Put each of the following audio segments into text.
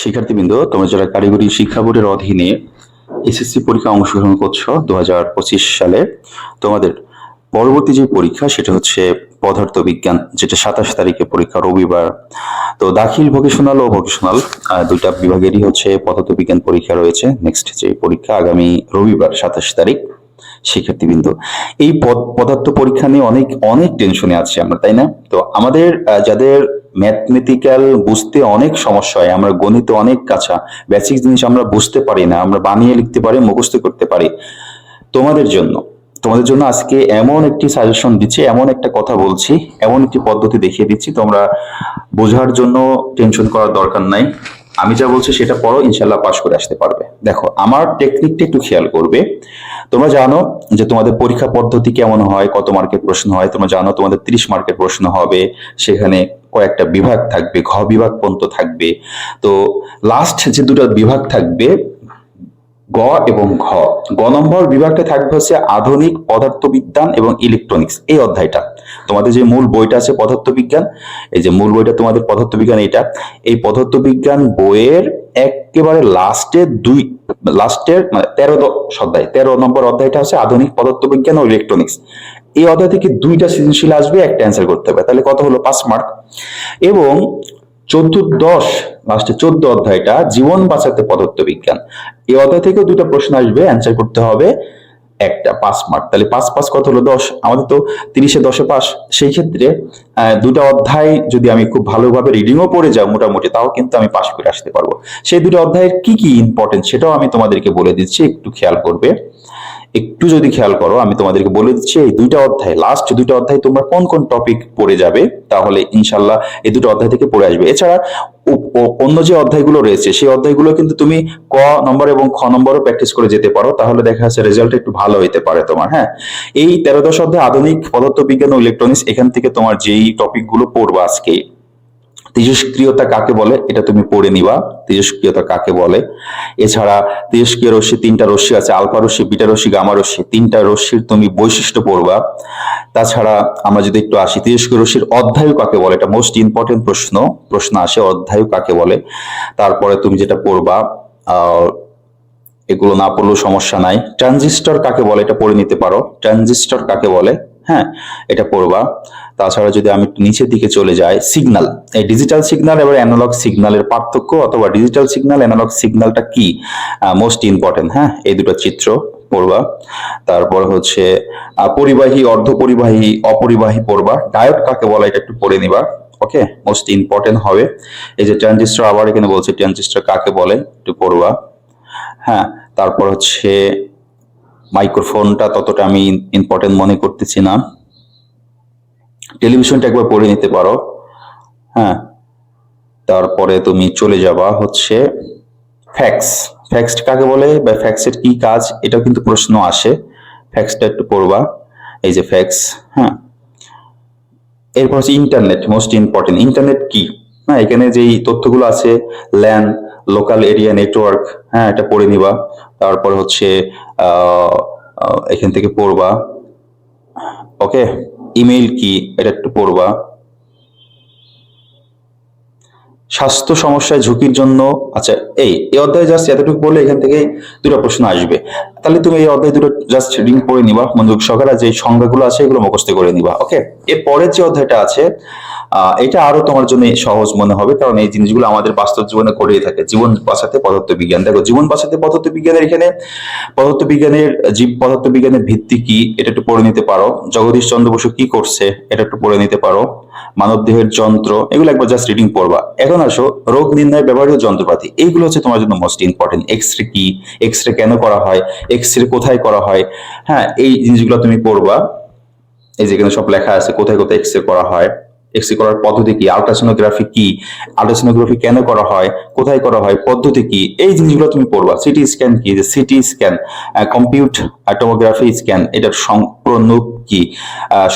শিক্ষার্থীবৃন্দ, তোমরা যারা কারিগরি শিক্ষা বোর্ডের অধীনে এসএসসি পরীক্ষা অংশগ্রহণ করছ দু হাজার পঁচিশ সালে, তোমাদের পরবর্তী যে পরীক্ষা সেটা হচ্ছে পদার্থ বিজ্ঞান যেটা সাতাশ তারিখে পরীক্ষা রবিবার। তো দাখিল ভোকেশনাল ও ভোকেশনাল দুইটা বিভাগেরই হচ্ছে পদার্থ বিজ্ঞান পরীক্ষা রয়েছে। নেক্সট যে পরীক্ষা আগামী রবিবার সাতাশ তারিখ। শিক্ষার্থীবৃন্দ। এই পদার্থ পরীক্ষা নিয়ে অনেক অনেক টেনশনে আছি আমরা, তাই না? তো আমাদের যাদের ম্যাথমেটিক্যাল বুঝতে অনেক সমস্যা হয়, আমরা গণিত অনেক কাঁচা বেসিক জিনিস আমরা বুঝতে পারি না, আমরা বানিয়ে লিখতে পারি, মুখস্থ করতে পারি। তোমাদের জন্য তোমাদের জন্য আজকে এমন একটি সাজেশন দিচ্ছি, এমন একটা কথা বলছি, এমন একটি পদ্ধতি দেখিয়ে দিচ্ছি, তোমরা বোঝার জন্য টেনশন করার দরকার নাই। আমি যা বলছি সেটা পড়ো ইনশাল্লাহ পাশ করে আসতে পারবে। দেখো, আমার টেকনিকটা একটু খেয়াল করবে। তোমরা জানো যে তোমাদের পরীক্ষা পদ্ধতি কেমন হয়, কত মার্কের প্রশ্ন হয়, তোমরা জানো তোমাদের ত্রিশ মার্কের প্রশ্ন হবে, সেখানে কয়েকটা বিভাগ থাকবে, ঘ বিভাগ পর্যন্ত থাকবে। তো লাস্ট যে দুটো বিভাগ থাকবে গ এবং ঘ। গ নম্বর বিভাগটা থাকবে হচ্ছে আধুনিক পদার্থবিজ্ঞান এবং ইলেকট্রনিক্স এই অধ্যায়টা। তোমাদের যে মূল বইটা আছে পদার্থবিজ্ঞান, এই যে মূল বইটা তোমাদের পদার্থবিজ্ঞান এটা এই পদার্থবিজ্ঞান বইয়ের একেবারে লাস্টের দুই লাস্টের মানে তেরো অধ্যায়। তেরো নম্বর অধ্যায়টা হচ্ছে আধুনিক পদার্থবিজ্ঞান ও ইলেকট্রনিক্স এই অধ্যায় থেকে দুইটা সৃজনশীল আসবে, একটা অ্যান্সার করতে হবে। তাহলে কত হলো? পাঁচ মার্ক এবং চতুর্দশ লাস্টে চোদ্দ অধ্যায়টা, জীবন বাঁচাতে পদার্থ বিজ্ঞান এই অধ্যায় থেকে দুটো প্রশ্ন আসবে অ্যান্সার করতে হবে একটা, পাঁচ মার্ক তাহলে পাঁচ পাঁচ কত হলো? দশ। আমাদের তো তিরিশে দশে পাস। সেই ক্ষেত্রে দুটো অধ্যায় যদি আমি খুব ভালোভাবে রিডিংও পড়ে যাও মোটামুটি, তাও কিন্তু আমি পাশ করে আসতে পারব। সেই দুটো অধ্যায়ের কি কি ইম্পর্টেন্ট সেটাও আমি তোমাদেরকে বলে দিচ্ছি, একটু খেয়াল করবে। একটু যদি খেয়াল করো, আমি তোমাদেরকে বলে দিচ্ছি, এই দুইটা অধ্যায় লাস্ট দুইটা অধ্যায় তোমরা কোন কোন টপিক পড়ে যাবে? তাহলে ইনশাল্লাহ এই দুটো অধ্যায় থেকে পড়ে আসবে। এছাড়া অন্য যে অধ্যায়গুলো রয়েছে, সেই অধ্যায়গুলো কিন্তু তুমি ক নম্বর এবং খ নম্বরও প্র্যাকটিস করে যেতে পারো, তাহলে দেখা যাচ্ছে রেজাল্ট একটু ভালো হইতে পারে তোমার হ্যাঁ? এই তেরো দশ অধ্যায় আধুনিক পদার্থ বিজ্ঞান ও ইলেকট্রনিক্স এখান থেকে তোমার যেই টপিকগুলো পড়ব আজকে তেজস্ক্রিয়তা কাকে বলে? এটা তুমি পড়ে নিবা। তেজস্ক্রিয়তা কাকে বলে? এছাড়া তেজস্ক্রিয় রশ্মি তিনটা রশ্মি আছে, আলফা রশ্মি, বিটা রশ্মি, গামা রশ্মি। তিনটা রশ্মির তুমি বৈশিষ্ট্য পড়বা। তাছাড়া আমরা যদি একটু আসি তেজস্ক্রিয় রশ্মির অধ্যায়ু কাকে বলে? এটা মোস্ট ইম্পর্টেন্ট প্রশ্ন। প্রশ্ন আসে, অধ্যায়ু কাকে বলে? তারপরে তুমি যেটা পড়বা এগুলো না পড়লেও সমস্যা নাই। ট্রানজিস্টর কাকে বলে? এটা পড়ে নিতে পারো। ট্রানজিস্টর কাকে বলে? হ্যাঁ এটা পড়বা। তাছাড়া যদি আমি নিচের দিকে চলে যাই সিগনাল এই ডিজিটাল সিগনাল এবার অ্যানালগ সিগনালের পার্থক্য অথবা ডিজিটাল সিগনাল অ্যানালগ সিগনালটা কি মোস্ট ইম্পর্টেন্ট হ্যাঁ? এই দুটো চিত্র পড়বা। তারপর হচ্ছে পরিবাহী অর্ধ পরিবাহী অপরিবাহী পড়বা। ডায়োড কাকে বলা এটা একটু পড়ে নিবা ওকে মোস্ট ইম্পর্টেন্ট হবে। এই যে ট্রানজিস্টর আবার এখানে বলছে ট্রানজিস্টর কাকে বলে? একটু পড়বা। হ্যাঁ তারপর হচ্ছে মাইক্রোফোনটা ততটা আমি ইম্পর্টেন্ট মনে করতেছি না। টেলিভিশনটা একবার পড়ে নিতে পারো। হ্যাঁ তারপরে তুমি চলে যাবা হচ্ছে ফ্যাক্স ফ্যাক্স কাকে বলে বা ফ্যাক্সের কি কাজ, এটাও কিন্তু প্রশ্ন আসে। ফ্যাক্সটা একটু পড়বা। এই যে ফ্যাক্স হ্যাঁ। এরপর হচ্ছে ইন্টারনেট মোস্ট ইম্পর্টেন্ট ইন্টারনেট কি? হ্যাঁ এখানে যেই তথ্যগুলো আছে ল্যান লোকাল এরিয়া নেটওয়ার্ক হ্যাঁ এটা পড়ে নিবা। তারপর হচ্ছে এখান থেকে পড়বা। ওকে ইমেইল কি, এটা একটু পড়বা। স্বাস্থ্য সমস্যায় ঝুঁকির জন্য আচ্ছা এই এই অধ্যায় জাস্ট এতটুকু বলে এখান থেকে দুটো প্রশ্ন আসবে। তাহলে তুমি এই অধ্যায় দুটো জাস্ট রিডিং করে নিবা, মনোযোগ সহকারে, যে সংজ্ঞাগুলো আছে এগুলো মুখস্থ করে নিবা ওকে এর পরের যে অধ্যায়টা আছে এটা আরও তোমার জন্য সহজ মনে হবে, কারণ এই জিনিসগুলো আমাদের বাস্তব জীবনে করেই থাকে। জীবন বাঁচাতে পদার্থ বিজ্ঞান দেখো, জীবন বাঁচাতে পদার্থ বিজ্ঞানের এখানে পদার্থ বিজ্ঞানের জীব পদার্থ বিজ্ঞানের ভিত্তি কি, এটা একটু পড়ে নিতে পারো। জগদীশ চন্দ্র বসু কি করছে, এটা একটু পড়ে নিতে পারো। মানব দেহের যন্ত্র, এগুলো একবার জাস্ট রিডিং পড়বা। এখন আসো, রোগ নির্ণয় ব্যবহৃত যন্ত্রপাতি। এইগুলো হচ্ছে তোমার জন্য মোস্ট ইম্পর্টেন্ট এক্স রে কি এক্স রে কেন করা হয় এক্স রে কোথায় করা হয়? হ্যাঁ এই জিনিসগুলো তুমি পড়বা। এই যেখানে সব লেখা আছে, কোথায় কোথায় এক্স রে করা হয়। এক্স রে করার পদ্ধতি কি? আলট্রাসোনোগ্রাফি কি? আলট্রাসোনোগ্রাফি কেন করা হয়? কোথায় করা হয়? পদ্ধতি কি? এই জিনিসগুলো তুমি পড়বা। সিটি স্ক্যান কি? যে CT scan compute tomography scan এটার সম্পূর্ণ কি?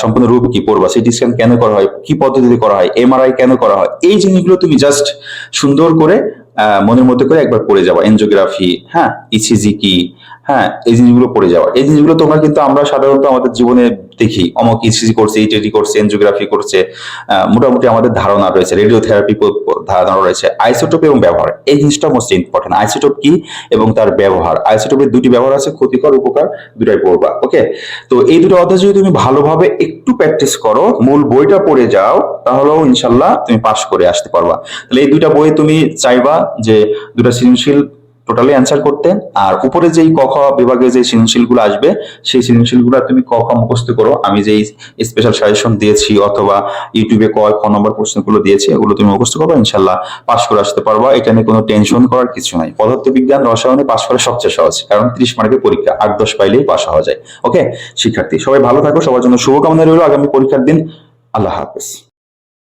সম্পূর্ণ রূপ কি পড়বা? সিটি স্ক্যান কেন করা হয়? কি পদ্ধতিতে করা হয়? এমআরআই কেন করা হয়? এই জিনিসগুলো তুমি জাস্ট সুন্দর করে মনের মধ্যে করে একবার পড়ে যাওয়া এনজিওগ্রাফি হ্যাঁ? ইসিজি কি? হ্যাঁ? এই জিনিসগুলো পড়ে যাওয়া। এই জিনিসগুলো তোমরা কিন্তু আমরা সাধারণত আমাদের জীবনে দেখি। অমক ইসিজি করছে ইটিটি করছে এনজিওগ্রাফি করছে মোটামুটি আমাদের ধারণা রয়েছে রেডিওথেরাপি ধারণা রয়েছে আইসোটোপ এবং ব্যবহার, এই জিনিসটা মোস্ট ইম্পর্টেন্ট আইসোটোপ কি এবং তার ব্যবহার? আইসোটোপের দুটি ব্যবহার আছে, ক্ষতিকর, উপকার দুটাই পড়বা ওকে তো এই দুটো অধ্যায় যদি তুমি ভালোভাবে একটু প্র্যাকটিস করো, মূল বইটা পড়ে যাও, তাহলেও ইনশাল্লাহ তুমি পাশ করে আসতে পারবা। তাহলে এই দুইটা বই তুমি চাইবা যে দুটা সৃজনশীল টোটালি অ্যান্সার করতে। আর উপরে যেই ক খ বিভাগে যে সৃজনশীলগুলো আসবে, সেই সৃজনশীলগুলো তুমি ক খ মুখস্থ করো। আমি যেই স্পেশাল সাজেশন দিয়েছি অথবা ইউটিউবে ক, খ নম্বর প্রশ্নগুলো দিয়েছি ওগুলো তুমি মুখস্থ করবে ইনশাল্লাহ পাশ করে আসতে পারবা। এটা নিয়ে কোনো টেনশন করার কিছু নাই। পদার্থবিজ্ঞান, রসায়নে পাশ করা সবচেয়ে সহজ, কারণ ত্রিশ মার্কের পরীক্ষা, আট দশ পাইলেই পাশ হওয়া যায়। ওকে শিক্ষার্থী, সবাই ভালো থাকো, সবার জন্য শুভকামনা রইল। আগামী পরীক্ষার দিন, আল্লাহ হাফেজ।